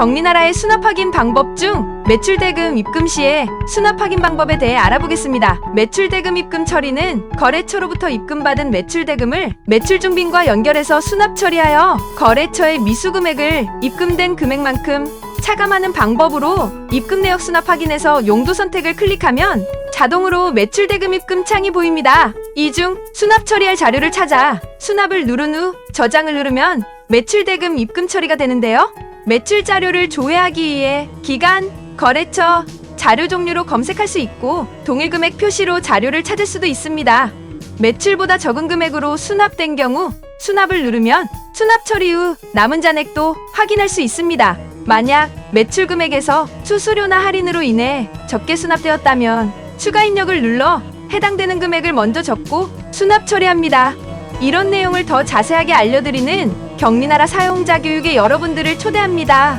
경리나라의 수납 확인 방법 중 매출 대금 입금 시에 수납 확인 방법에 대해 알아보겠습니다. 매출 대금 입금 처리는 거래처로부터 입금받은 매출 대금을 매출 중빈과 연결해서 수납 처리하여 거래처의 미수 금액을 입금된 금액만큼 차감하는 방법으로 입금 내역 수납 확인에서 용도 선택을 클릭하면 자동으로 매출 대금 입금 창이 보입니다. 이 중 수납 처리할 자료를 찾아 수납을 누른 후 저장을 누르면 매출 대금 입금 처리가 되는데요. 매출 자료를 조회하기 위해 기간, 거래처, 자료 종류로 검색할 수 있고 동일 금액 표시로 자료를 찾을 수도 있습니다. 매출보다 적은 금액으로 수납된 경우 수납을 누르면 수납 처리 후 남은 잔액도 확인할 수 있습니다. 만약 매출 금액에서 수수료나 할인으로 인해 적게 수납되었다면 추가 입력을 눌러 해당되는 금액을 먼저 적고 수납 처리합니다. 이런 내용을 더 자세하게 알려드리는 경리나라 사용자 교육에 여러분들을 초대합니다.